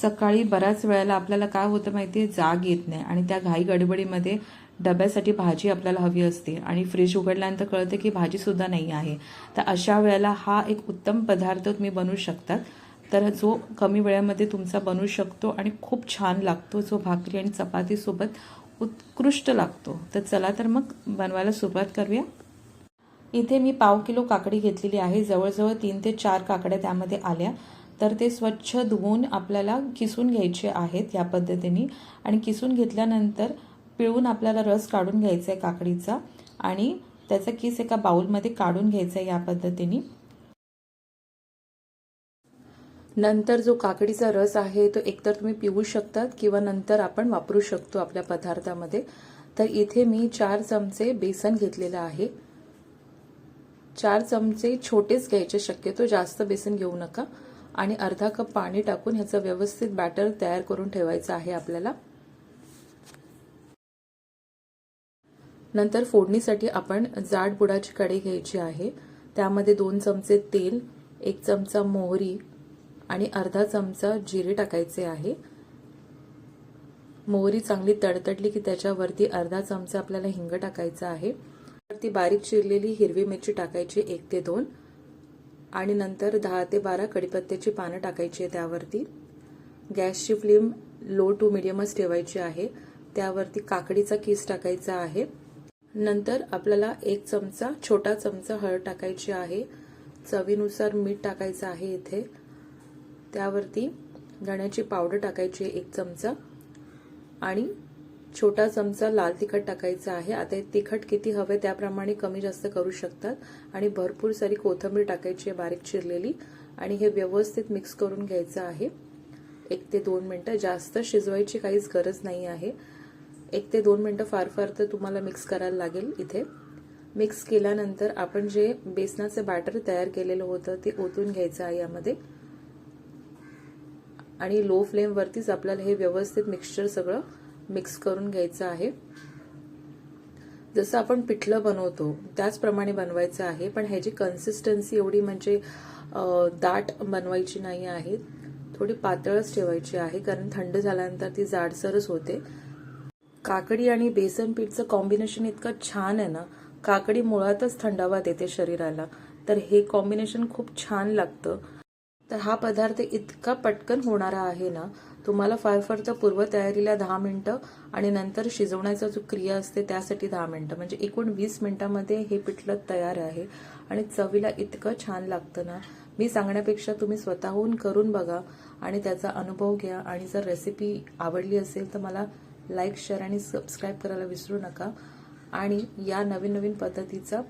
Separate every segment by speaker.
Speaker 1: सकाळी बऱ्याच वेळेला आपल्याला काय होतं माहिती आहे जाग येत नाही. आणि त्या घाई गडबडीमध्ये डब्यासाठी भाजी आपल्याला हवी असते. आणि फ्रीज उघडल्यानंतर कळतं की भाजीसुद्धा नाही आहे. तर अशा वेळेला हा एक उत्तम पदार्थ तुम्ही बनवू शकतात. तर जो कमी वेळेमध्ये तुमचा बनवू शकतो आणि खूप छान लागतो. जो भाकरी आणि चपातीसोबत उत्कृष्ट लागतो. तर चला तर मग बनवायला सुरुवात करूया. इथे मी पाव किलो काकडी घेतलेली आहे. जवळजवळ तीन ते चार काकड्या त्यामध्ये आल्या. तर ते स्वच्छ धुवून आपल्याला किसून घ्यायचे आहेत या पद्धतीने. आणि किसून घेतल्यानंतर पिळून आपल्याला रस काढून घ्यायचा आहे काकडीचा आणि त्याचा किस एका बाउलमध्ये काढून घ्यायचा आहे या पद्धतीने. नंतर जो काकडीचा रस आहे तो एकतर तुम्ही पिऊ शकतात किंवा नंतर आपण वापरू शकतो आपल्या पदार्थामध्ये. तर इथे मी चार चमचे बेसन घेतलेलं आहे. चार चमचे छोटेच घ्यायचे शक्यतो जास्त बेसन घेऊ नका. आणि अर्धा कप पाणी टाकून ह्याचं व्यवस्थित बॅटर तयार करून ठेवायचं आहे आपल्याला. नंतर फोडणीसाठी आपण जाड बुडाची कढी घ्यायची आहे. त्यामध्ये दोन चमचे तेल एक चमचा मोहरी आणि अर्धा चमचा जिरे टाकायचे आहे. मोहरी चांगली तडतडली की त्याच्यावरती अर्धा चमचा आपल्याला हिंग टाकायचा आहे. ती बारीक चिरलेली हिरवी मिरची टाकायची एक ते दोन. आणि नंतर दहा ते बारा कडीपत्त्याची पानं टाकायची आहे त्यावरती. गॅसची फ्लेम लो टू मिडियमच ठेवायची आहे. त्यावरती काकडीचा किस टाकायचा आहे. नंतर आपल्याला एक चमचा छोटा चमचा हळद टाकायची आहे. चवीनुसार मीठ टाकायचं आहे इथे. त्यावरती धण्याची पावडर टाकायची एक चमचा. आणि छोटा चमचा लाल तिखट टाकायचा आहे. आता तिखट किती हवे त्याप्रमाणे कमी जास्त करू शकतात. आणि भरपूर सारी कोथिंबीर टाकायची आहे बारीक चिरलेली. आणि हे व्यवस्थित मिक्स करून घ्यायचं आहे. एक ते दोन मिनटं. जास्त शिजवायची काहीच गरज नाही आहे. एक ते दोन मिनटं फार फार तर तुम्हाला मिक्स करायला लागेल इथे. मिक्स केल्यानंतर आपण जे बेसनाचं बॅटर तयार केलेलं होतं ते ओतून घ्यायचं आहे यामध्ये. आणि लो फ्लेमवरतीच आपल्याला हे व्यवस्थित मिक्सचर सगळं मिक्स करून घ्यायचं आहे. जसं आपण पिठलं बनवतो त्याचप्रमाणे बनवायचं आहे. पण ह्याची कन्सिस्टन्सी एवढी म्हणजे दाट बनवायची नाही आहे. थोडी पातळच ठेवायची आहे कारण थंड झाल्यानंतर ती जाडसरच होते. काकडी आणि बेसन पीठचं कॉम्बिनेशन इतकं छान आहे ना काकडी मुळातच थंडावा देते शरीराला. तर हे कॉम्बिनेशन खूप छान लागतं. तर हा पदार्थ इतका पटकन होणारा आहे ना तुम्हाला फार फार तर पूर्वतयारीला दहा मिनटं आणि नंतर शिजवण्याचा जो क्रिया असते त्यासाठी दहा मिनटं. म्हणजे एकूण वीस मिनटामध्ये हे पिठलं तयार आहे आणि चवीला इतकं छान लागतं ना. मी सांगण्यापेक्षा तुम्ही स्वतःहून करून बघा आणि त्याचा अनुभव घ्या. आणि जर रेसिपी आवडली असेल तर मला लाईक शेअर आणि सबस्क्राईब करायला विसरू नका. आणि या नवीन नवीन पद्धतीचा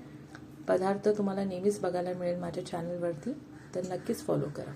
Speaker 1: पदार्थ तुम्हाला नेहमीच बघायला मिळेल माझ्या चॅनलवरती तर नक्कीच फॉलो करा.